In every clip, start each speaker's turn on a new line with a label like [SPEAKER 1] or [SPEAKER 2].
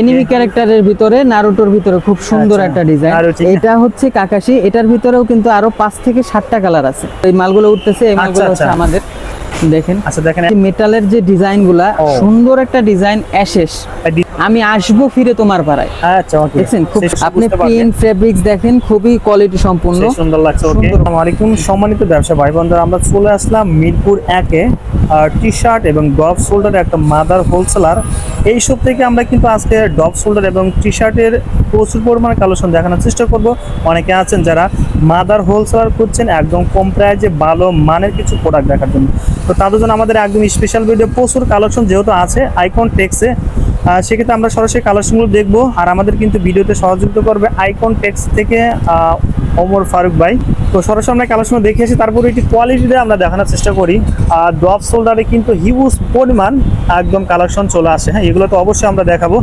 [SPEAKER 1] Enemy ক্যারেক্টারের ভিতরে নারুটোর ভিতরে খুব সুন্দর
[SPEAKER 2] আচ্ছা,
[SPEAKER 1] একটা ডিজাইন এটা হচ্ছে কাকাশি এটার ভিতরেও কিন্তু আরও পাঁচ থেকে সাতটা কালার আছে। এই মালগুলো উঠতেছে এই মালগুলো
[SPEAKER 2] আচ্ছা,
[SPEAKER 1] হচ্ছে
[SPEAKER 2] আচ্ছা।
[SPEAKER 1] আমাদের। দেখেন
[SPEAKER 2] আচ্ছা দেখেন।
[SPEAKER 1] মেটালের যে
[SPEAKER 2] ডিজাইনগুলা
[SPEAKER 1] সুন্দর একটা ডিজাইন অ্যাশেস আমি আসব ফিরে তোমার পাড়ায়।
[SPEAKER 2] আচ্ছা ওকে
[SPEAKER 1] দেখছেন? খুব আপনি প্রিন্ট ফেব্রিক্স দেখেন খুবই কোয়ালিটি সম্পূর্ণ।
[SPEAKER 2] সুন্দর লাগছে ওকে। আসসালামু আলাইকুম সম্মানিত ব্যবসা ভাই বোনরা আমরা চলে আসলাম মিরপুর একে টি শার্ট এবং ডপ শোল্ডার একটা মাদার হোলসেলার এই সব থেকে আমরা কিন্তু আজকে ডপ শোল্ডার এবং টি শার্টের প্রচুর পরিমাণে কালেকশন দেখানোর চেষ্টা করব। অনেকে আছেন যারা মাদার হোলসেলার করছেন একদম কম প্রাইজে ভালো মানের কিছু প্রোডাক্ট দেখার জন্য। তো তাদের জন্য আমাদের একদম স্পেশাল ভিডিও প্রচুর কালেকশন যেহেতু আছে আইকন টেক্সে সেক্ষেত্রে আমরা সরাসরি কালেকশনগুলো দেখব আর আমাদের কিন্তু ভিডিওতে সহযোগিতা করবে আইকন টেক্স থেকে ওমর ফারুক ভাই। তো সরাসরি আমরা কালেকশন দেখে এসে তারপরে একটি কোয়ালিটিতে আমরা দেখানোর চেষ্টা করি। আর ড্রপ শোল্ডারে কিন্তু হিউজ পরিমাণ একদম কালেকশন চলে আসে। হ্যাঁ এগুলো তো অবশ্যই আমরা দেখাবো।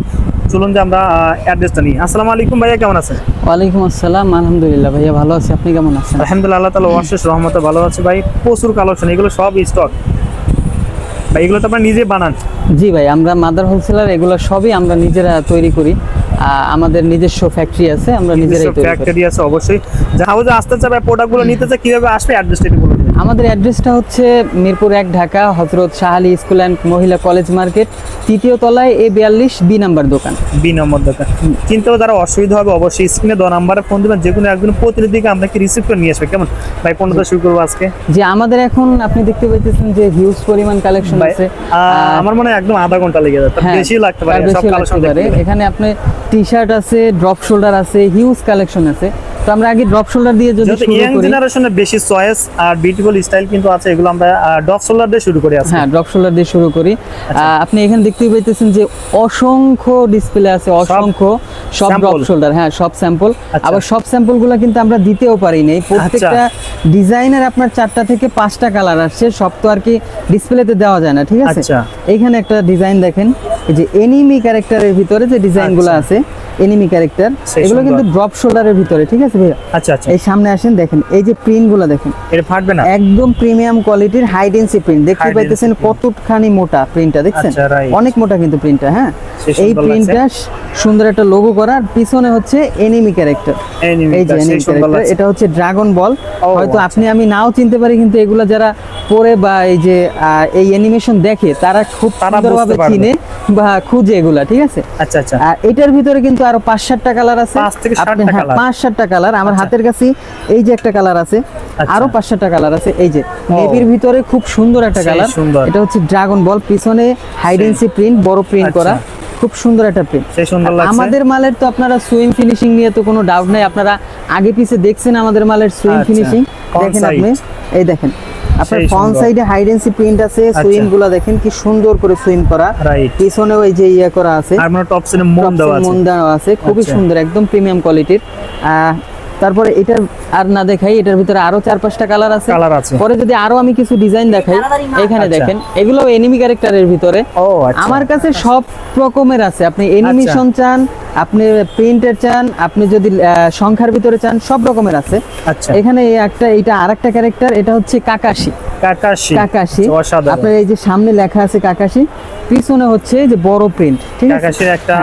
[SPEAKER 2] চলুন যে আমরা অ্যাড্রেসটা নিই। আসসালামু আলাইকুম ভাইয়া কেমন আছেন?
[SPEAKER 1] ওয়ালাইকুম আসসালাম আলহামদুলিল্লাহ ভাইয়া ভালো আছি। আপনি কেমন আছেন?
[SPEAKER 2] আলহামদুলিল্লাহ আল্লাহ তালা অশেষ রহমতে ভালো আছে ভাই। প্রচুর কালেকশন এগুলো সব স্টক ভাই এগুলো তো আপনার নিজে বানান।
[SPEAKER 1] জি ভাই আমরা মাদার হোলসেলার এগুলো সবই আমরা নিজেরা তৈরি করি। আমাদের নিজস্ব ফ্যাক্টরি আছে আমরা নিজেরাই তৈরি করি।
[SPEAKER 2] ফ্যাক্টরি আছে অবশ্যই। যা হাউজে আসতে চাবে প্রোডাক্টগুলো নিতে চায় কীভাবে আসবে অ্যাড্রেসটা একটু বলুন
[SPEAKER 1] আমাদের অ্যাড্রেসটা হচ্ছে মিরপুর এক ঢাকা হজরত শাহালি স্কুল অ্যান্ড মহিলা কলেজ মার্কেট তৃতীয় তলায় এ বিয়াল্লিশ বি নাম্বার দোকান।
[SPEAKER 2] বি নম্বর দোকান। চিন্তাও যারা অসুবিধা হবে অবশ্যই স্ক্রিনে দেওয়া নাম্বারে ফোন দেবেন যে কোনো একজন প্রতিনিধিকে আপনাকে রিসিভ করে নিয়ে আসবে। কেমন? ভাই পনেরো শুরু করব আজকে।
[SPEAKER 1] যে আমাদের এখন আপনি দেখতে পাইতেছেন যে হিউজ পরিমাণ কালেকশন আছে।
[SPEAKER 2] আমার মনে হয় একদম আধা ঘণ্টা লেগে যাবে তার
[SPEAKER 1] হ্যাঁ,
[SPEAKER 2] বেশি লাগতে পারে সব কালেকশন।
[SPEAKER 1] এখানে আপনি টি শার্ট আছে ড্রপ শোল্ডার আছে হিউজ কালেকশন আছে। তো আমরা আগে ড্রপ শোল্ডার দিয়ে যদি শুরু
[SPEAKER 2] ইয়াং জেনারেশনের বেশি চয়েস আর বিউটিফুল স্টাইল কিন্তু আছে এগুলো আমরা ডগ সোলার দিয়ে শুরু করি
[SPEAKER 1] হ্যাঁ ড্রপ শোল্ডার দিয়ে শুরু করি।
[SPEAKER 2] আচ্ছা।
[SPEAKER 1] আপনি এখানে দেখতেই পাইতেছেন যে অসংখ্য ডিসপ্লে আছে অসংখ্য। সব ড্রপ শোল্ডার হ্যাঁ সব স্যাম্পল
[SPEAKER 2] আচ্ছা।
[SPEAKER 1] আবার সব স্যাম্পলগুলো কিন্তু আমরা দিতেও পারি নাই। প্রত্যেকটা ডিজাইনের আপনার চারটা থেকে পাঁচটা কালার আসছে সব তো আর কি ডিসপ্লেতে দেওয়া যায় না ঠিক আছে? এখানে একটা ডিজাইন দেখেন যে এনিমি ক্যারেক্টারের ভিতরে যে ডিজাইনগুলো
[SPEAKER 2] আচ্ছা।
[SPEAKER 1] আছে এনিমি ক্যারেক্টার এগুলো। কিন্তু ড্রপ শোল্ডারের ভিতরে ঠিক আছে ভাইয়া?
[SPEAKER 2] আচ্ছা আচ্ছা।
[SPEAKER 1] এই সামনে আসেন দেখেন এই যে প্রিন্টগুলো দেখেন।
[SPEAKER 2] এটা ফাটবে না?
[SPEAKER 1] একদম প্রিমিয়াম কোয়ালিটির হাই ডেন্সি প্রিন্ট দেখতে পাইতেছেন কতখানি মোটা প্রিন্টটা দেখছেন?
[SPEAKER 2] আচ্ছা,
[SPEAKER 1] অনেক মোটা কিন্তু প্রিন্টটা হ্যাঁ? এই প্রিন্টটা সুন্দর একটা লোগো করা। আর পিছনে হচ্ছে এনিমি ক্যারেক্টার এই যে এনিমি ক্যারেক্টার এটা হচ্ছে ড্রাগন বল হয়তো
[SPEAKER 2] আচ্ছা।
[SPEAKER 1] আপনি আমি নাও চিনতে পারি কিন্তু এগুলো যারা পরে বা এই যে এই অ্যানিমেশন দেখে তারা খুব সুন্দরভাবে চিনে। বা খুঁজে এগুলা ঠিক আছে?
[SPEAKER 2] আচ্ছা আচ্ছা।
[SPEAKER 1] আর এটার ভিতরে কিন্তু আরও পাঁচ সাতটা কালার আছে।
[SPEAKER 2] পাঁচ সাতটা
[SPEAKER 1] হ্যাঁ, কালার। আমার
[SPEAKER 2] আচ্ছা।
[SPEAKER 1] হাতের কাছে এই যে একটা কালার আছে
[SPEAKER 2] আচ্ছা।
[SPEAKER 1] আরও পাঁচ সাতটা কালার আছে। এই যে নেভির ভিতরে খুব সুন্দর একটা কালার। এটা হচ্ছে ড্রাগন বল পিছনে হাইডেন্সি প্রিন্ট বড় প্রিন্ট
[SPEAKER 2] আচ্ছা।
[SPEAKER 1] করা। খুব সুন্দর একটা প্রিন্ট আমাদের মালের তো আপনারা সুইং ফিনিশিং নিয়ে তো কোনো ডাউট নাই। আপনারা আগে পিছে দেখছেন আমাদের মালের সুইং
[SPEAKER 2] আচ্ছা।
[SPEAKER 1] ফিনিশিং দেখেন আপনি। এই দেখেন। আপনার ফ্রন্ট। সাইডে হাইডেন্সি প্রিন্ট আছে সুইংগুলা দেখেন কি সুন্দর করে সুইং করা।
[SPEAKER 2] পিছনে
[SPEAKER 1] পিছনেও এই যে ইয়ে করা আছে।
[SPEAKER 2] আর মানে টপ সিনে মন দেওয়া আছে
[SPEAKER 1] মন দেওয়া আছে। খুবই
[SPEAKER 2] আচ্ছা।
[SPEAKER 1] সুন্দর একদম প্রিমিয়াম কোয়ালিটির তারপরে এটার আর না দেখাই এটার ভিতরে আরও চার পাঁচটা কালার আছে।
[SPEAKER 2] কালার আছে।
[SPEAKER 1] পরে যদি আরও আমি কিছু ডিজাইন দেখাই এখানে
[SPEAKER 2] আচ্ছা।
[SPEAKER 1] দেখেন এগুলো এনিমি ক্যারেক্টারের ভিতরে।
[SPEAKER 2] আচ্ছা।
[SPEAKER 1] আমার কাছে সব রকমের আছে। আপনি এনিমেশন চান আপনি প্রিন্টের চান আপনি যদি সংখ্যার ভিতরে চান সব রকমের আছে।
[SPEAKER 2] আচ্ছা।
[SPEAKER 1] এখানে একটা এটা আরেকটা ক্যারেক্টার এটা হচ্ছে কাকাশি।
[SPEAKER 2] কাকাশি।
[SPEAKER 1] কাকাশি। আপনার এই যে সামনে লেখা আছে কাকাশি পিছনে হচ্ছে যে বড় প্রিন্ট ঠিক আছে?
[SPEAKER 2] কাকাশির একটা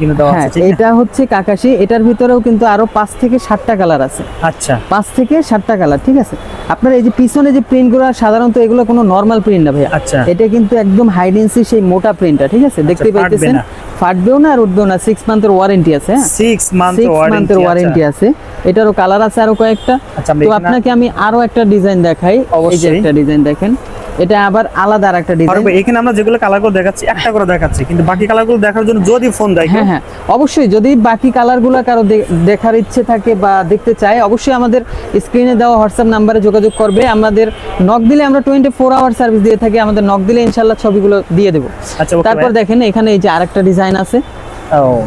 [SPEAKER 2] কিনে দেওয়া
[SPEAKER 1] হ্যাঁ
[SPEAKER 2] আছে
[SPEAKER 1] এটা হচ্ছে কাকাশি। এটার ভিতরেও কিন্তু আরও পাঁচ থেকে কালার আছে।
[SPEAKER 2] আচ্ছা।
[SPEAKER 1] পাঁচ থেকে কালার ঠিক আছে? আপনার এই যে পিছনে যে প্রিন্টগুলো সাধারণত এগুলো কোনো নর্মাল প্রিন্ট না
[SPEAKER 2] আচ্ছা।
[SPEAKER 1] এটা কিন্তু একদম হাইডেন্সি সেই মোটা প্রিন্টটা ঠিক আছে? দেখতে
[SPEAKER 2] ফাটবে
[SPEAKER 1] পাইতেছেন। ফাটবেও না আর উঠবেও না সিক্স মান্থের ওয়ারেন্টি আছে হ্যাঁ?
[SPEAKER 2] সিক্স
[SPEAKER 1] মান্থের
[SPEAKER 2] ওয়ারেন্টি
[SPEAKER 1] ওয়ারেন্টি আছে এটারও কালার আছে আরও কয়েকটা।
[SPEAKER 2] আচ্ছা,
[SPEAKER 1] তো আপনাকে আমি আরও একটা ডিজাইন দেখাই।
[SPEAKER 2] অবশ্যই।
[SPEAKER 1] একটা ডিজাইন দেখেন। এটা আবার আলাদা আর একটা ডিজাইন
[SPEAKER 2] এখানে আমরা যেগুলো কালারগুলো দেখাচ্ছি একটা করে দেখাচ্ছি। কিন্তু বাকি কালারগুলো দেখার জন্য যদি ফোন দেয়
[SPEAKER 1] হ্যাঁ হ্যাঁ। অবশ্যই যদি বাকি কালারগুলো কারও দেখার ইচ্ছে থাকে বা দেখতে চায় অবশ্যই আমাদের স্ক্রিনে দেওয়া হোয়াটসঅ্যাপ নাম্বারে যোগাযোগ করবে। আমাদের নক দিলে আমরা টোয়েন্টি ফোর আওয়ার সার্ভিস দিয়ে থাকি। আমাদের নক দিলে ইনশাল্লাহ ছবিগুলো দিয়ে দেবো।
[SPEAKER 2] আচ্ছা
[SPEAKER 1] তারপর দেখেন এখানে এই যে আরেকটা ডিজাইন আছে।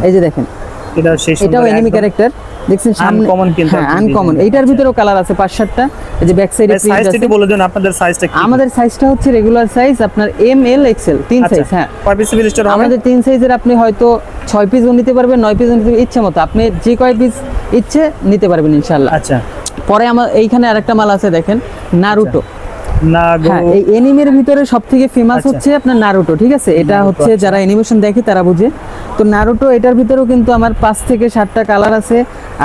[SPEAKER 1] এই যে দেখেন
[SPEAKER 2] এটা
[SPEAKER 1] এটাও এনিমি ক্যারেক্টার দেখছেন সামনে
[SPEAKER 2] Uncommon কিন্তু
[SPEAKER 1] হ্যাঁ আনকমন এইটার ভিতরেও কালার আছে পাঁচ সাতটা এই যে ব্যাক সাইডে
[SPEAKER 2] ভাই,
[SPEAKER 1] প্রিন্ট আছে
[SPEAKER 2] একটু বলে দিন আপনাদের সাইজটা কি?
[SPEAKER 1] আমাদের সাইজটা হচ্ছে রেগুলার সাইজ আপনার এম এল এক্সেল তিন
[SPEAKER 2] আচ্ছা,
[SPEAKER 1] সাইজ হ্যাঁ।
[SPEAKER 2] কয় পিস
[SPEAKER 1] আমাদের তিন সাইজের আপনি হয়তো ছয় পিসও নিতে পারবেন নয় পিসও নিতে ইচ্ছে মতো। আপনি যে কয় পিস ইচ্ছে নিতে পারবেন ইনশাল্লাহ
[SPEAKER 2] আচ্ছা।
[SPEAKER 1] পরে আমার এইখানে আরেকটা মাল আছে দেখেন নারুটো
[SPEAKER 2] গো
[SPEAKER 1] হ্যাঁ এই এনিমের ভিতরে সব থেকে ফেমাস
[SPEAKER 2] আচ্ছা।
[SPEAKER 1] হচ্ছে আপনার নারুটো ঠিক আছে? এটা হচ্ছে
[SPEAKER 2] আচ্ছা।
[SPEAKER 1] যারা অ্যানিমেশন দেখে তারা বুঝে। তো নারুটো এটার ভিতরেও কিন্তু আমার পাঁচ থেকে সাতটা কালার আছে।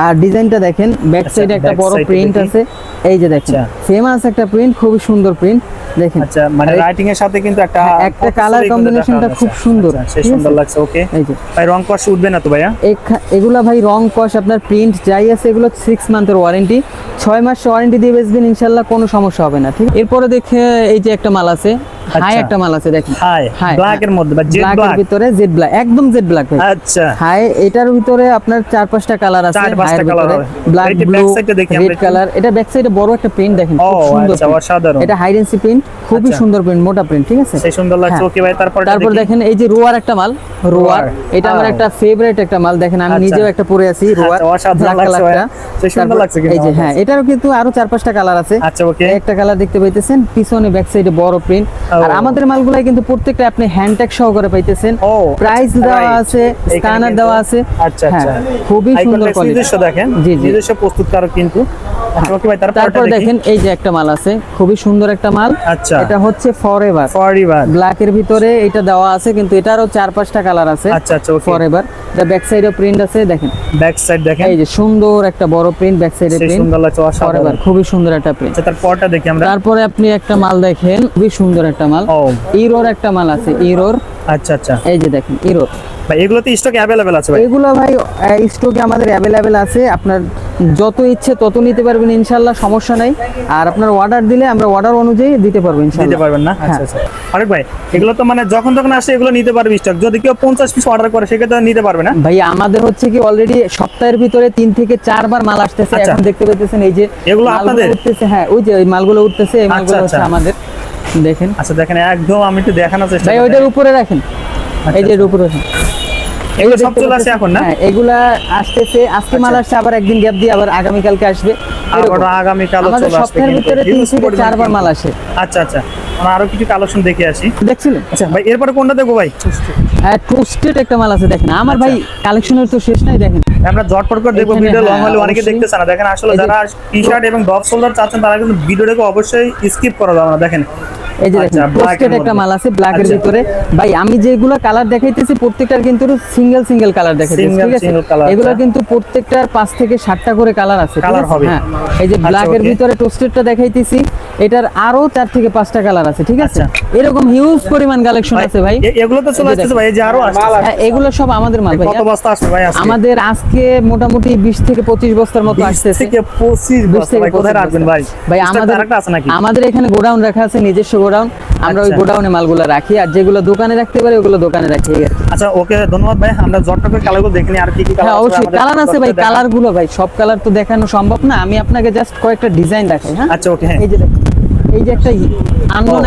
[SPEAKER 1] আর ডিজাইনটা দেখেন ব্যাক
[SPEAKER 2] আচ্ছা,
[SPEAKER 1] সাইডে একটা বড় প্রিন্ট আছে। এই যে দেখেন
[SPEAKER 2] আচ্ছা।
[SPEAKER 1] ফেমাস একটা প্রিন্ট খুবই সুন্দর প্রিন্ট দেখেন।
[SPEAKER 2] আচ্ছা মানে রাইটিং এর সাথে কিন্তু একটা
[SPEAKER 1] হ্যাঁ, একটা
[SPEAKER 2] পছন্দ
[SPEAKER 1] colour
[SPEAKER 2] কিন্তু
[SPEAKER 1] combination টা
[SPEAKER 2] দেখা
[SPEAKER 1] খুব সুন্দর,
[SPEAKER 2] আচ্ছা, সুন্দর লাগছে ওকে
[SPEAKER 1] এই যে।
[SPEAKER 2] ভাই রং কষ উঠবে না তো ভাইয়া?
[SPEAKER 1] এগুলা ভাই রং কস আপনার প্রিন্ট যাই আছে এগুলো সিক্স মান্থের ওয়ারেন্টি ছয় মাস ওয়ারেন্টি দিয়ে বেচবেন ইনশাল্লাহ কোনো সমস্যা হবে না ঠিক? এরপরে দেখে এই যে একটা মাল আছে হাই
[SPEAKER 2] আচ্ছা।
[SPEAKER 1] একটা মাল আছে দেখেন।
[SPEAKER 2] হাই ব্ল্যাক এর মধ্যে বা জেড ব্ল্যাক
[SPEAKER 1] ভিতরে জেড ব্ল্যাক একদম জেড ব্ল্যাক ভাই
[SPEAKER 2] আচ্ছা
[SPEAKER 1] হাই এটার ভিতরে আপনার চার পাঁচটা কালার আছে
[SPEAKER 2] চার পাঁচটা হবে।
[SPEAKER 1] ব্ল্যাক ব্লু রেড কালার এটা ব্যাক সাইডে বড় একটা প্রিন্ট দেখেন খুব সুন্দর
[SPEAKER 2] আচ্ছা অসাধারণ
[SPEAKER 1] এটা হাইডেন্সি প্রিন্ট খুবই
[SPEAKER 2] আচ্ছা।
[SPEAKER 1] সুন্দর প্রিন্ট মোটা প্রিন্ট ঠিক আছে
[SPEAKER 2] সেই সুন্দর লাগছে
[SPEAKER 1] হ্যাঁ।
[SPEAKER 2] ওকে ভাই তারপর
[SPEAKER 1] তারপর দেখেন এই যে রোয়ার একটা মাল রোয়ার। এটা আমার একটা ফেভারিট একটা মাল দেখেন আমি
[SPEAKER 2] আচ্ছা।
[SPEAKER 1] নিজেও একটা পরে আছি রোয়ার
[SPEAKER 2] অসাধারণ লাগছে
[SPEAKER 1] কালারটা।
[SPEAKER 2] ভাই। সে সুন্দর লাগছে কিন্তু
[SPEAKER 1] এই যে হ্যাঁ এটারও কিন্তু আরও চার পাঁচটা কালার আছে
[SPEAKER 2] আচ্ছা ওকে
[SPEAKER 1] একটা কালার দেখতে পাইতেছেন পিছনে ব্যাক সাইডে বড় প্রিন্ট আর। আমাদের মালগুলাই কিন্তু প্রত্যেকটা আপনি হ্যান্ড ট্যাগ সহকারে পাইতেছেন প্রাইস দেওয়া. আছে স্ক্যানার দেওয়া আছে।
[SPEAKER 2] আচ্ছা
[SPEAKER 1] হ্যাঁ,
[SPEAKER 2] আচ্ছা
[SPEAKER 1] খুবই সুন্দর কোয়ালিটি
[SPEAKER 2] নিজস্ব দেখেন
[SPEAKER 1] জি, জি।
[SPEAKER 2] নিজস্ব প্রস্তুতকারক কিন্তু। ভাই তারপর
[SPEAKER 1] দেখেন এই যে একটা মাল আছে খুবই সুন্দর একটা মাল।
[SPEAKER 2] আচ্ছা।
[SPEAKER 1] এটা হচ্ছে ফরএভার
[SPEAKER 2] ফরএভার
[SPEAKER 1] ব্ল্যাকের ভিতরে এটা দেওয়া আছে কিন্তু এটারও চার পাঁচটা কালার আছে।
[SPEAKER 2] আচ্ছা আচ্ছা
[SPEAKER 1] ফরএভার এটা ব্যাক সাইডে প্রিন্ট আছে দেখেন।
[SPEAKER 2] ব্যাক সাইড দেখেন।
[SPEAKER 1] এই যে সুন্দর একটা বড় প্রিন্ট ব্যাক সাইডে প্রিন্ট
[SPEAKER 2] সুন্দর লাগছে
[SPEAKER 1] ফরএভার খুবই সুন্দর একটা প্রিন্ট
[SPEAKER 2] আচ্ছা তারপরটা দেখি আমরা।
[SPEAKER 1] তারপরে আপনি একটা মাল দেখেন খুবই সুন্দর একটা মাল। ইরোর একটা মাল আছে ইরোর
[SPEAKER 2] আচ্ছা আচ্ছা।
[SPEAKER 1] এই যে দেখেন ইরোর
[SPEAKER 2] ভাই এগুলোতে স্টক অ্যাভেলেবেল আছে ভাই?
[SPEAKER 1] এগুলো ভাই স্টকে আমাদের অ্যাভেলেবেল আছে। আপনার যত ইচ্ছে তত নিতে পারবেন ইনশাল্লাহ সমস্যা নাই। আর আপনার অর্ডার দিলে আমরা অর্ডার অনুযায়ী দিতে পারব
[SPEAKER 2] দিতে পারবেন না?
[SPEAKER 1] হ্যাঁ।
[SPEAKER 2] আচ্ছা। আচ্ছা আরেক ভাই এগুলো তো মানে যখন তখন আসে এগুলো নিতে পারবে স্টক যদি কেউ পঞ্চাশ পিস অর্ডার করে সেক্ষেত্রে নিতে পারবে না?
[SPEAKER 1] ভাই আমাদের হচ্ছে কি অলরেডি সপ্তাহের ভিতরে তিন থেকে চারবার মাল আসতেছে।
[SPEAKER 2] আচ্ছা।
[SPEAKER 1] এখন দেখতে পাচ্ছেন এই যে
[SPEAKER 2] এগুলো
[SPEAKER 1] মালগুলো
[SPEAKER 2] আপনাদের?
[SPEAKER 1] উঠতেছে হ্যাঁ ওই যে ওই মালগুলো উঠতেছে এই মালগুলো
[SPEAKER 2] আচ্ছা,
[SPEAKER 1] হচ্ছে
[SPEAKER 2] আচ্ছা।
[SPEAKER 1] আমাদের। দেখেন।
[SPEAKER 2] আচ্ছা দেখেন একদম আমি একটু দেখানোর চেষ্টা
[SPEAKER 1] ভাই ওইটার উপরে রাখেন। এই যে উপরে রাখেন।
[SPEAKER 2] এগুলো সব চলে আসে এখন না?
[SPEAKER 1] হ্যাঁ এগুলা আসতেছে। আজকে মাল আসছে আবার একদিন গ্যাপ দিয়ে আবার আগামী কালকে আসবে।
[SPEAKER 2] আবার আগামীকালও
[SPEAKER 1] আমাদের
[SPEAKER 2] চলে আসবে
[SPEAKER 1] সপ্তাহের ভিতরে তিন থেকে চারবার মাল আসে।
[SPEAKER 2] আচ্ছা আচ্ছা। আমরা আরও কিছু কালেকশন দেখে আসি।
[SPEAKER 1] দেখছিলেন?
[SPEAKER 2] আচ্ছা ভাই এরপরে কোনটা দেখব ভাই?
[SPEAKER 1] হ্যাঁ টুস্টেড একটা মাল আছে দেখেন। আমার ভাই। কালেকশনের তো শেষ নাই দেখেন।
[SPEAKER 2] আমরা জটপট করে দেখব ভিডিও লং
[SPEAKER 1] হ্যাঁ,
[SPEAKER 2] হলে অনেকে
[SPEAKER 1] অবশ্যই।
[SPEAKER 2] দেখতেছে না। দেখেন আসলে যারা টি শার্ট এবং ডপ শোল্ডার চাচ্ছেন তারা কিন্তু ভিডিওটাকে অবশ্যই স্কিপ করা যাবে না দেখেন।
[SPEAKER 1] এই যে
[SPEAKER 2] আচ্ছা,
[SPEAKER 1] দেখেন
[SPEAKER 2] এর
[SPEAKER 1] একটা মাল আছে ব্ল্যাকের
[SPEAKER 2] আচ্ছা।
[SPEAKER 1] ভিতরে। ভাই আমি যেগুলো কালার দেখাইতেছি প্রত্যেকটার কিন্তু সিঙ্গেল সিঙ্গেল কালার দেখাইতেছি ঠিক আছে? এগুলো
[SPEAKER 2] আচ্ছা।
[SPEAKER 1] কিন্তু প্রত্যেকটার পাঁচ থেকে সাতটা করে কালার আছে
[SPEAKER 2] হবে।
[SPEAKER 1] হ্যাঁ। এই যে ব্ল্যাকের
[SPEAKER 2] okay.
[SPEAKER 1] ভিতরে টোস্টেডটা দেখাইতেছি এটার আরও চার থেকে পাঁচটা কালার আছে ঠিক আছে। এরকম হিউজ পরিমাণ কালেকশন আছে ভাই।
[SPEAKER 2] এগুলো তো চলে আসতেছে ভাই এই যে আরও আসছে
[SPEAKER 1] হ্যাঁ, এগুলো সব আমাদের মাল ভাই
[SPEAKER 2] কত বস্তা আসবে ভাই আজকে?
[SPEAKER 1] আমাদের আজকে মোটামুটি বিশ থেকে পঁচিশ বস্তার মতো
[SPEAKER 2] 20
[SPEAKER 1] আসতেছে।
[SPEAKER 2] থেকে 25 বস্তা ভাই কোথায় রাখবেন ভাই?
[SPEAKER 1] ভাই আমাদের
[SPEAKER 2] আরেকটা আছে নাকি?
[SPEAKER 1] আমাদের এখানে গোডাউন রাখা আছে নিজস্ব গোডাউন আমরা ওই
[SPEAKER 2] আচ্ছা।
[SPEAKER 1] গোডাউনে মালগুলো রাখি আর যেগুলো দোকানে রাখতে পারি ওগুলো দোকানে রাখি।
[SPEAKER 2] আচ্ছা ওকে ধন্যবাদ ভাই। আমরা জটপট কালারগুলো দেখিনি আর কি কি
[SPEAKER 1] হ্যাঁ
[SPEAKER 2] কালার
[SPEAKER 1] অবশ্যই। কালার আছে ভাই কালারগুলো ভাই সব কালার তো দেখানো সম্ভব না। আমি আপনাকে জাস্ট কয়েকটা ডিজাইন দেখাই হ্যাঁ?
[SPEAKER 2] আচ্ছা ওকে হ্যাঁ।
[SPEAKER 1] এই যে দেখুন। এই যে একটা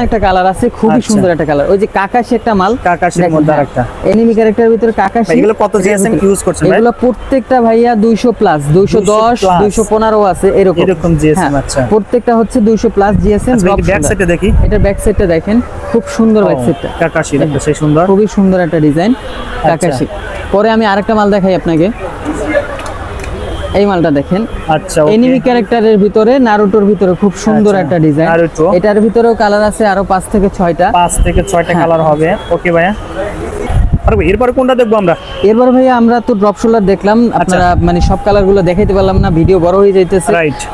[SPEAKER 1] একটা কালার আছে খুবই
[SPEAKER 2] আচ্ছা।
[SPEAKER 1] সুন্দর একটা কালার। ওই যে কাকাশি একটা মাল।
[SPEAKER 2] কাকাশির মধ্যে আরেকটা।
[SPEAKER 1] এনিমি ক্যারেক্টার ভিতরে কাকাশি।
[SPEAKER 2] এগুলো কত GSM use করছেন ভাই?
[SPEAKER 1] এগুলো প্রত্যেকটা ভাইয়া 200 প্লাস 210 215 আছে এরকম।
[SPEAKER 2] এরকম GSM,
[SPEAKER 1] হ্যাঁ,
[SPEAKER 2] আচ্ছা।
[SPEAKER 1] প্রত্যেকটা হচ্ছে 200 প্লাস জিএসএম
[SPEAKER 2] ব্যাক সাইডে দেখি।
[SPEAKER 1] এটা ব্যাক সাইডটা দেখেন খুব সুন্দর ব্যাক সাইডটা
[SPEAKER 2] কাকাশি দেখতে সেই সুন্দর।
[SPEAKER 1] খুবই সুন্দর একটা ডিজাইন
[SPEAKER 2] আচ্ছা।
[SPEAKER 1] কাকাশি। পরে আমি আরেকটা মাল দেখাই আপনাকে। এই মালটা দেখেন
[SPEAKER 2] আচ্ছা.
[SPEAKER 1] এনিমি ক্যারেক্টারের ভিতরে নারুটোর ভিতরে খুব সুন্দর
[SPEAKER 2] আচ্ছা,
[SPEAKER 1] একটা ডিজাইন
[SPEAKER 2] নারুটো।
[SPEAKER 1] এটার ভিতরেও কালার আছে আরও পাঁচ থেকে ছয়টা
[SPEAKER 2] পাঁচ থেকে ছয়টা
[SPEAKER 1] হ্যাঁ।
[SPEAKER 2] কালার হবে ওকে ভাইয়া ভাই, এরপরে কোনটা দেখব আমরা?
[SPEAKER 1] এরপর ভাইয়া আমরা তো ড্রপ শোল্ডার দেখলাম। আপনারা মানে সব কালারগুলো দেখাইতে পারলাম না ভিডিও বড় হয়ে যাইতেছে।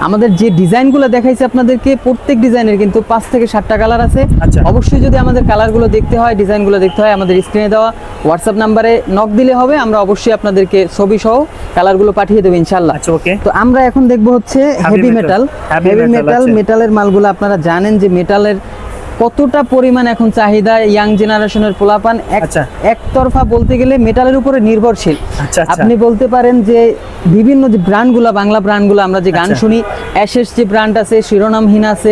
[SPEAKER 1] আমাদের যে ডিজাইনগুলো দেখাইছে আপনাদেরকে প্রত্যেক ডিজাইনের কিন্তু পাঁচ থেকে সাতটা কালার আছে।
[SPEAKER 2] আচ্ছা।
[SPEAKER 1] অবশ্যই যদি আমাদের কালারগুলো দেখতে হয় ডিজাইনগুলো দেখতে হয় আমাদের স্ক্রিনে দেওয়া হোয়াটসঅ্যাপ নাম্বারে নক দিলে হবে। আমরা অবশ্যই আপনাদেরকে ছবি সহ কালারগুলো পাঠিয়ে দেবো ইনশাল্লাহ
[SPEAKER 2] আচ্ছা
[SPEAKER 1] তো আমরা এখন দেখব হচ্ছে হেভি মেটাল হেভি মেটাল
[SPEAKER 2] আচ্ছা।
[SPEAKER 1] মেটালের মালগুলো আপনারা জানেন যে মেটালের কতটা পরিমাণ এখন চাহিদা ইয়াং জেনারেশনের পোলাপান
[SPEAKER 2] আচ্ছা।
[SPEAKER 1] একতরফা বলতে গেলে মেটালের উপরে নির্ভরশীল
[SPEAKER 2] আচ্ছা, আচ্ছা।
[SPEAKER 1] আপনি বলতে পারেন যে বিভিন্ন যে ব্র্যান্ডগুলো বাংলা ব্র্যান্ডগুলো আমরা যে গান। শুনি অ্যাশেস যে ব্র্যান্ড আছে শিরোনামহীন আছে।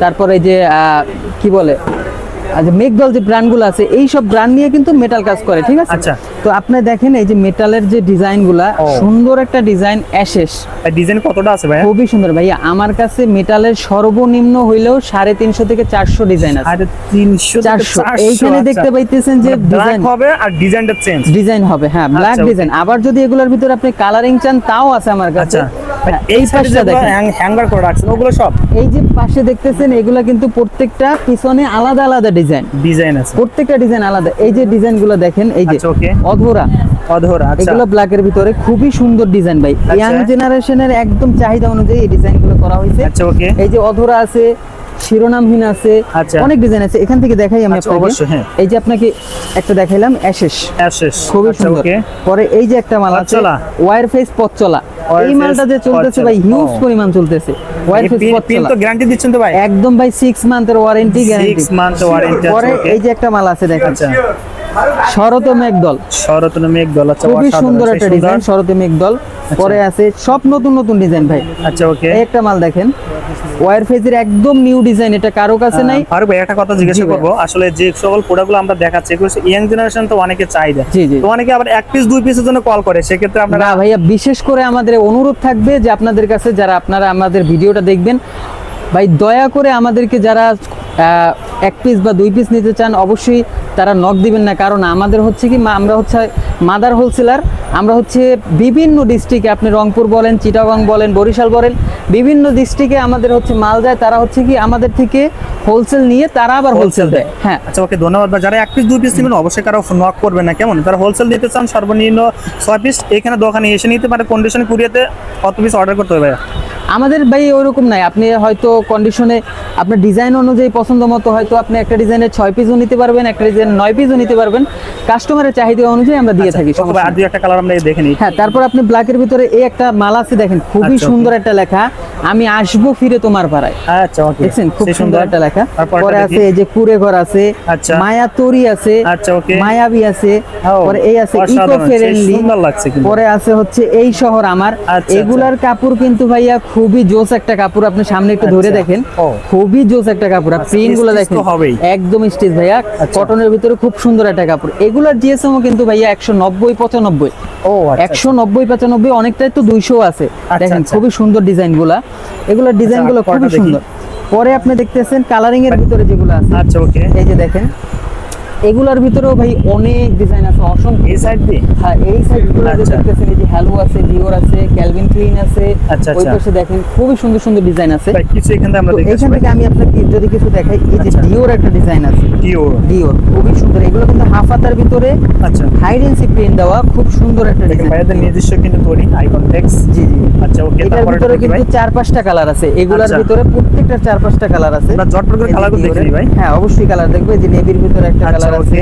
[SPEAKER 1] তারপরে যে আহ, কি বলে যে মেঘদল যে ব্র্যান্ডগুলো আছে এই সব ব্র্যান্ড নিয়ে কিন্তু মেটাল কাজ করে ঠিক আছে?
[SPEAKER 2] আচ্ছা।
[SPEAKER 1] তো আপনি দেখেন এই যে মেটালের যে ডিজাইনগুলা। সুন্দর একটা ডিজাইন অ্যাশেস
[SPEAKER 2] ডিজাইন কতটা আছে ভাইয়া?
[SPEAKER 1] খুবই সুন্দর। ভাইয়া আমার কাছে মেটালের সর্বনিম্ন হইলেও সাড়ে তিনশো থেকে চারশো ডিজাইন আছে।
[SPEAKER 2] আরে তিনশো
[SPEAKER 1] চারশো। এইখানে দেখতে পাইতেছেন যে ডিজাইন
[SPEAKER 2] ব্ল্যাক হবে আর ডিজাইনটা চেঞ্জ
[SPEAKER 1] ডিজাইন হবে হ্যাঁ ব্ল্যাক
[SPEAKER 2] আচ্ছা,
[SPEAKER 1] ডিজাইন আবার যদি এগুলোর ভিতরে আপনি কালারিং চান তাও আছে আমার কাছে।
[SPEAKER 2] আচ্ছা। এই
[SPEAKER 1] এই
[SPEAKER 2] যেগুলো
[SPEAKER 1] দেখেন।
[SPEAKER 2] হ্যাঙ্গার করে রাখছেন ওগুলো সব?
[SPEAKER 1] এই যে পাশে দেখতেছেন এগুলা কিন্তু প্রত্যেকটা পিছনে আলাদা আলাদা ডিজাইন।
[SPEAKER 2] ডিজাইন আছে।
[SPEAKER 1] প্রত্যেকটা ডিজাইন আলাদা। এই যে দেখেন এই যে
[SPEAKER 2] আচ্ছা
[SPEAKER 1] অধরা।
[SPEAKER 2] অধর আচ্ছা।
[SPEAKER 1] এগুলো ব্ল্যাকের ভিতরে খুবই সুন্দর ডিজাইন ভাই।
[SPEAKER 2] আচ্ছা।
[SPEAKER 1] ইয়াং জেনারেশনের একদম চাহিদা অনুযায়ী এই ডিজাইনগুলো করা হয়েছে।
[SPEAKER 2] আচ্ছা ওকে।
[SPEAKER 1] এই যে অধরা আছে শিরোনামহীন আছে। অনেক ডিজাইন আছে। এখান থেকে দেখাই আমি আপনাকে।
[SPEAKER 2] হ্যাঁ।
[SPEAKER 1] এই যে আপনাকে একটা দেখাইলাম অ্যাশেস
[SPEAKER 2] অ্যাশেস
[SPEAKER 1] খুবই সুন্দর। পরে এই যে একটা মাল আছে। ওয়ার ফেস পথ চলা। এই মালটা যে চলতেছে ভাই হিউজ পরিমাণ চলতেছে। ওয়ার ফেস পথ
[SPEAKER 2] পিন তো গ্যারান্টি দিচ্ছেন তো ভাই?
[SPEAKER 1] একদম ভাই সিক্স মান্থের ওয়ারেন্টি গ্যারান্টি
[SPEAKER 2] 6 মান্থ ওয়ারেন্টি
[SPEAKER 1] পরে এই যে একটা মাল আছে দেখেন
[SPEAKER 2] আচ্ছা
[SPEAKER 1] শরত মেঘদল
[SPEAKER 2] শরৎন মেঘ দল আচ্ছা
[SPEAKER 1] খুবই সুন্দর একটা ডিজাইন শরত মেঘদল পরে আছে সব নতুন নতুন ডিজাইন ভাই।
[SPEAKER 2] আচ্ছা ওকে।
[SPEAKER 1] একটা মাল দেখেন। ওয়ার ফেজের একদম নিউ ডিজাইন এটা কারও কাছে নাই।
[SPEAKER 2] ফারুক ভাই একটা কথা জিজ্ঞাসা। করব। আসলে যে সকল প্রোডাক্টগুলো আমরা দেখাচ্ছি এগুলো ইয়াং জেনারেশন তো অনেকে
[SPEAKER 1] জি, জি।
[SPEAKER 2] তো অনেকে আবার এক পিস দুই পিসের জন্য কল করে। সেক্ষেত্রে আপনারা
[SPEAKER 1] না ভাইয়া বিশেষ করে আমাদের অনুরোধ থাকবে যে আপনাদের কাছে যারা আপনারা আমাদের ভিডিওটা দেখবেন ভাই দয়া করে আমাদেরকে যারা এক পিস বা দুই পিস নিতে চান অবশ্যই তারা নক দিবেন না কারণ আমাদের হচ্ছে কি আমরা হচ্ছে মাদার হোলসেলার আমরা হচ্ছে বিভিন্ন ডিস্ট্রিক্টে আপনি রংপুর বলেন চিটাগং বলেন বরিশাল বলেন বিভিন্ন ডিস্ট্রিক্টে আমাদের হচ্ছে মাল যায় তারা হচ্ছে কি আমাদের থেকে হোলসেল নিয়ে তারা আবার হোলসেল দেয়। হ্যাঁ।
[SPEAKER 2] আচ্ছা ওকে ধন্যবাদ যারা এক পিস দুই পিস নেবেন অবশ্যই কারও নক করবেন না। কেমন? তারা হোলসেল নিতে চান সর্বনিম্ন ছয় পিস এখানে দোকানে এসে নিতে পারে কন্ডিশন কুরিয়াতে কত পিস অর্ডার করতে হবে
[SPEAKER 1] আমাদের ভাই ওরকম নাই। আপনি হয়তো কন্ডিশনে আপনার ডিজাইন অনুযায়ী পছন্দ মতো হয়তো আপনি একটা ডিজাইনের ছয় পিসও নিতে পারবেন একটা ডিজাইন নয় পিসও নিতে পারবেন। কাস্টমারের চাহিদা অনুযায়ী আমরা দিয়ে থাকি
[SPEAKER 2] ওকে আর দুই একটা কালার আমরা দেখে নিই।
[SPEAKER 1] হ্যাঁ তারপর আপনি ব্ল্যাকের ভিতরে এই একটা মালা আছে দেখেন খুবই
[SPEAKER 2] আচ্ছা,
[SPEAKER 1] সুন্দর একটা লেখা। আমি আসব ফিরে তোমার পাড়ায়।
[SPEAKER 2] আচ্ছা ওকে
[SPEAKER 1] দেখছেন? খুব সুন্দর একটা লেখা। পরে আছে এই যে কুড়ে ঘর আছে
[SPEAKER 2] আচ্ছা।
[SPEAKER 1] মায়া তরি আছে
[SPEAKER 2] আচ্ছা.
[SPEAKER 1] মায়াবী আছে পরে এই আছে ইকো ফ্রেন্ডলি
[SPEAKER 2] সুন্দর লাগছে কিন্তু।
[SPEAKER 1] পরে আছে হচ্ছে এই শহর আমার।
[SPEAKER 2] আচ্ছা,
[SPEAKER 1] এগুলার কাপড় কিন্তু ভাইয়া খুবই জোস একটা কাপড়। আপনি সামনে একটু ধরে
[SPEAKER 2] আচ্ছা।
[SPEAKER 1] দেখেন। খুবই জোস একটা কাপড়। আর
[SPEAKER 2] প্রিন্টগুলো
[SPEAKER 1] দেখেন। একদম স্টিচ ভাইয়া।
[SPEAKER 2] আচ্ছা।
[SPEAKER 1] কটনের ভিতরে খুব সুন্দর একটা কাপড়। এগুলার জিএসএম ও কিন্তু ভাইয়া একশো নব্বই পঁচানব্বই।
[SPEAKER 2] ও আচ্ছা
[SPEAKER 1] একশো নব্বই পঁচানব্বই অনেকটাই তো দুইশো আছে। দেখেন
[SPEAKER 2] আচ্ছা।
[SPEAKER 1] খুবই সুন্দর ডিজাইনগুলা। এগুলোর ডিজাইনগুলো
[SPEAKER 2] পরেরটা
[SPEAKER 1] খুবই সুন্দর। পরে আপনি দেখতেছেন কালারিং এর ভিতরে যেগুলো আছে।
[SPEAKER 2] আচ্ছা ওকে
[SPEAKER 1] এই যে দেখেন। এগুলোর ভিতরেও ভাই অনেক ডিজাইন আছে অসংখ্য।
[SPEAKER 2] এই সাইড দিয়ে?
[SPEAKER 1] হ্যাঁ এই সাইডগুলো
[SPEAKER 2] আচ্ছা।
[SPEAKER 1] দেখতেছেন এই যে হ্যালো আছে ডিওর আছে ক্যালভিন ক্লিন আছে
[SPEAKER 2] আচ্ছা,
[SPEAKER 1] ওই
[SPEAKER 2] আচ্ছা।
[SPEAKER 1] পাশে দেখেন খুবই সুন্দর সুন্দর ডিজাইন আছে।
[SPEAKER 2] ভাই কিছু এখান থেকে আমরা
[SPEAKER 1] তো
[SPEAKER 2] দেখতে
[SPEAKER 1] এখান থেকে আমি আপনাকে যদি কিছু দেখাই এই যে
[SPEAKER 2] আচ্ছা।
[SPEAKER 1] ডিওর একটা ডিজাইন আছে।
[SPEAKER 2] ডিওর
[SPEAKER 1] ডিওর খুবই সুন্দর। এগুলো কিন্তু হাফ হাতার ভিতরে
[SPEAKER 2] আচ্ছা।
[SPEAKER 1] হাইডেন্সি প্রিন্ট দেওয়া খুব সুন্দর একটা ডিজাইন
[SPEAKER 2] ভাইয়াদের নিজস্ব কিন্তু তৈরি আইকন টেক্স
[SPEAKER 1] জি জি।
[SPEAKER 2] আচ্ছা ওকে তারপরে
[SPEAKER 1] ভিতরে কিন্তু চার পাঁচটা কালার আছে। এগুলার
[SPEAKER 2] আচ্ছা।
[SPEAKER 1] ভিতরে প্রত্যেকটা চার পাঁচটা কালার আছে।
[SPEAKER 2] আমরা ঝটপট করে কালারগুলো দেখে ভাই।
[SPEAKER 1] হ্যাঁ অবশ্যই কালার দেখবে। এই যে নেভির ভিতরে একটা
[SPEAKER 2] আচ্ছা,
[SPEAKER 1] কালার আছে।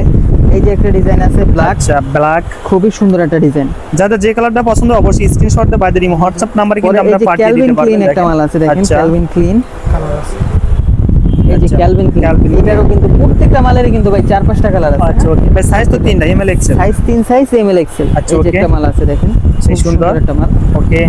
[SPEAKER 1] এই যে একটা ডিজাইন আছে ব্ল্যাক
[SPEAKER 2] আচ্ছা ব্ল্যাক
[SPEAKER 1] খুবই সুন্দর একটা ডিজাইন
[SPEAKER 2] যাদের যে কালারটা পছন্দ অবশ্যই স্ক্রিনশট দিয়ে বাইদের ইমো হোয়াটসঅ্যাপ নাম্বারে কিন্তু আমরা পাঠিয়ে দিতে পারবেন
[SPEAKER 1] ক্লিন একটা মাল আছে দেখেন
[SPEAKER 2] আচ্ছা।
[SPEAKER 1] ক্যালভিন ক্লিন এই যে
[SPEAKER 2] আচ্ছা,
[SPEAKER 1] ক্যালভিন ক্লিন এটারও কিন্তু প্রত্যেকটা মালেরই কিন্তু ভাই চার পাঁচটা কালার আছে
[SPEAKER 2] আচ্ছা ওকে ভাই সাইজ তো তিনটা এমএল এক্সেল
[SPEAKER 1] সাইজ তিন সাইজ এম এল এক্সেল
[SPEAKER 2] আচ্ছা,
[SPEAKER 1] এই একটা মাল আছে দেখেন।
[SPEAKER 2] সেই সুন্দর।
[SPEAKER 1] একটা মাল।
[SPEAKER 2] ওকে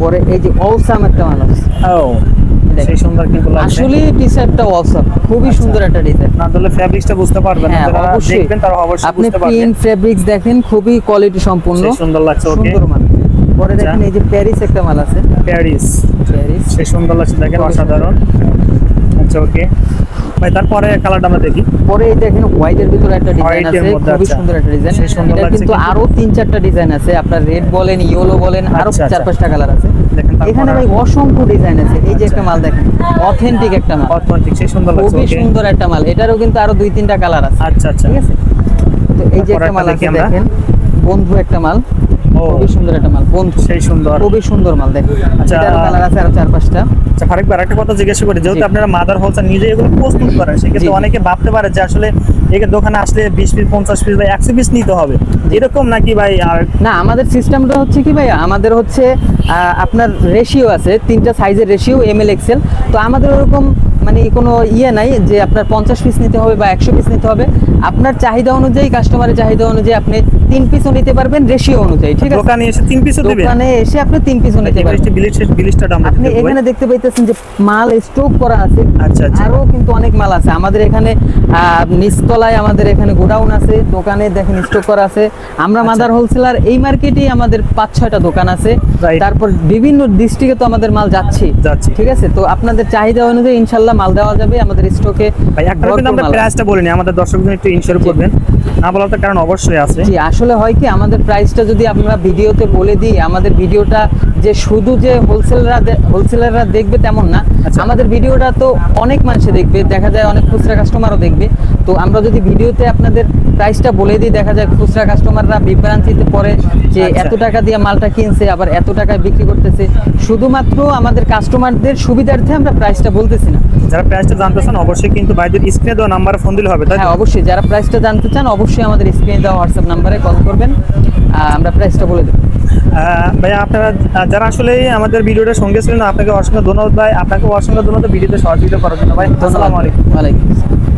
[SPEAKER 1] পরে এই যে অসাম একটা মাল আছে।
[SPEAKER 2] ও
[SPEAKER 1] দেখেন।
[SPEAKER 2] সেই সুন্দর কিন্তু
[SPEAKER 1] আসলে টি শার্টটা অসাম খুবই
[SPEAKER 2] আচ্ছা।
[SPEAKER 1] সুন্দর একটা ডিজাইন
[SPEAKER 2] না তাহলে ফ্যাব্রিক্সটা বুঝতে পারবেন না।
[SPEAKER 1] হ্যাঁ
[SPEAKER 2] যারা দেখবেন তারা অবশ্যই
[SPEAKER 1] আপনি
[SPEAKER 2] বুঝতে পারবেন।
[SPEAKER 1] প্রিন্ট ফেব্রিক্স দেখেন খুবই কোয়ালিটি সম্পূর্ণ।
[SPEAKER 2] সুন্দর লাগছে ওকে
[SPEAKER 1] সুন্দর মাল। পরে
[SPEAKER 2] আচ্ছা।
[SPEAKER 1] দেখেন এই যে প্যারিস একটা মাল আছে।
[SPEAKER 2] প্যারিস
[SPEAKER 1] প্যারিস
[SPEAKER 2] সেই সুন্দর লাগছে দেখেন অসাধারণ। আচ্ছা ওকে ভাই তারপরে কালারটা আমরা দেখি।
[SPEAKER 1] পরে এই দেখেন হোয়াইটের ভিতরে একটা ডিজাইন আছে খুবই
[SPEAKER 2] আচ্ছা।
[SPEAKER 1] সুন্দর একটা ডিজাইন এটা কিন্তু। আরও তিন চারটা ডিজাইন আছে। আপনার রেড বলেন ইয়েলো বলেন আরও
[SPEAKER 2] আচ্ছা,
[SPEAKER 1] চার
[SPEAKER 2] আচ্ছা।
[SPEAKER 1] পাঁচটা কালার আছে।
[SPEAKER 2] দেখেন
[SPEAKER 1] এখানে ভাই অসংখ্য ডিজাইন আছে। এই যে একটা মাল দেখেন অথেন্টিক একটা মাল।
[SPEAKER 2] অথেন্টিক সেই সুন্দর লাগছে
[SPEAKER 1] খুবই সুন্দর একটা মাল। এটারও কিন্তু আরও দুই তিনটা কালার আছে।
[SPEAKER 2] আচ্ছা আচ্ছা।
[SPEAKER 1] ঠিক আছে? তো এই যে একটা মাল আছে দেখেন বন্ধু একটা মাল। খুবই সুন্দর একটা মাল বন্ধু।
[SPEAKER 2] সেই সুন্দর।
[SPEAKER 1] খুবই সুন্দর মাল দেখেন
[SPEAKER 2] আচ্ছা।
[SPEAKER 1] কালার আছে আরও চার পাঁচটা
[SPEAKER 2] আচ্ছা ফারুক ভাই একটা কথা জিজ্ঞাসা করি। যেহেতু আপনারা মাদার হোলসেল নিজে এগুলো প্রস্তুত করেন সেক্ষেত্রে। অনেকে ভাবতে পারে যে আসলে এই দোকানে আসলে বিশ পিস পঞ্চাশ পিস বা একশো পিস নিতে হবে। এরকম নাকি ভাই আর?
[SPEAKER 1] না আমাদের সিস্টেমটা হচ্ছে কি ভাই আমাদের হচ্ছে আপনার রেশিও আছে তিনটা সাইজের রেশিও এম এল এক্সেল তো আমাদের ওরকম মানে কোনো ইয়ে নাই যে আপনার পঞ্চাশ পিস নিতে হবে বা একশো পিস নিতে হবে। আপনার চাহিদা অনুযায়ী কাস্টমারের চাহিদা অনুযায়ী আপনি তিন পিসও নিতে পারবেন রেশিও অনুযায়ী ঠিক আছে?
[SPEAKER 2] দোকানে এসে তিন পিসও দেবে
[SPEAKER 1] দোকানে এসে আপনি তিন পিসও নিতে পারবেন। আপনি এখানে দেখতে পাইতেছেন যে মাল স্টক করা আছে।
[SPEAKER 2] আচ্ছা, আচ্ছা।
[SPEAKER 1] আরও কিন্তু অনেক মাল আছে। আমাদের এখানে নিচতলায় আমাদের এখানে গোডাউন আছে দোকানে দেখেন স্টক করা আছে। আমরা মাদার হোলসেলার এই মার্কেটেই আমাদের পাঁচ ছয়টা দোকান আছে। তারপর বিভিন্ন ডিস্ট্রিক্টে তো আমাদের মাল যাচ্ছে।
[SPEAKER 2] যাচ্ছে।
[SPEAKER 1] ঠিক আছে? তো আপনাদের চাহিদা অনুযায়ী ইনশাল্লাহ মাল দেওয়া যাবে আমাদের স্টকে
[SPEAKER 2] ভাই একটা কিন্তু আমরা প্রাইসটা বলিনি আমাদের দর্শকদের একটু ইনশিওর করবেন। না বলার তো কারণ অবশ্যই আছে।
[SPEAKER 1] জি আসলে হয় কি আমাদের প্রাইসটা যদি আমরা ভিডিওতে বলে দিই আমাদের ভিডিওটা যে শুধু যে হোলসেলাররা হোলসেলাররা দেখবে তেমন না।
[SPEAKER 2] আচ্ছা।
[SPEAKER 1] আমাদের ভিডিওটা তো অনেক মানুষে দেখবে দেখা যায় অনেক খুচরা কাস্টমারও দেখবে। তো আমরা যদি ভিডিওতে আপনাদের প্রাইসটা বলে দিই দেখা যায় খুচরা কাস্টমাররা বিভ্রান্তিতে পড়ে যে
[SPEAKER 2] আচ্ছা।
[SPEAKER 1] এত টাকা দিয়ে মালটা কিনছে আবার এত টাকায় বিক্রি করতেছে। শুধুমাত্র আমাদের কাস্টমারদের সুবিধার্থে আমরা প্রাইসটা বলতেছি না।
[SPEAKER 2] যারা প্রাইসটা জানতে চান অবশ্যই কিন্তু ভাইদের স্ক্রিনে দেওয়া নাম্বারে ফোন দিলে হবে তাই
[SPEAKER 1] হ্যাঁ অবশ্যই। যারা প্রাইসটা জানতে চান অবশ্যই আমাদের স্ক্রিনে দেওয়া হোয়াটসঅ্যাপ নাম্বারে কল করবেন। আমরা প্রাইসটা বলে দেবো।
[SPEAKER 2] আহ, ভাইয়া আপনারা যারা আসলে আমাদের ভিডিওটা সঙ্গে ছিলেন আপনাকে অসংখ্য ধন্যবাদ ভাই। আপনাকে অসংখ্য ধন্যবাদ ভিডিওতে সহযোগিতা করার জন্য ভাই। আসসালামু আলাইকুম।
[SPEAKER 1] ওয়ালাইকুম আসসালাম।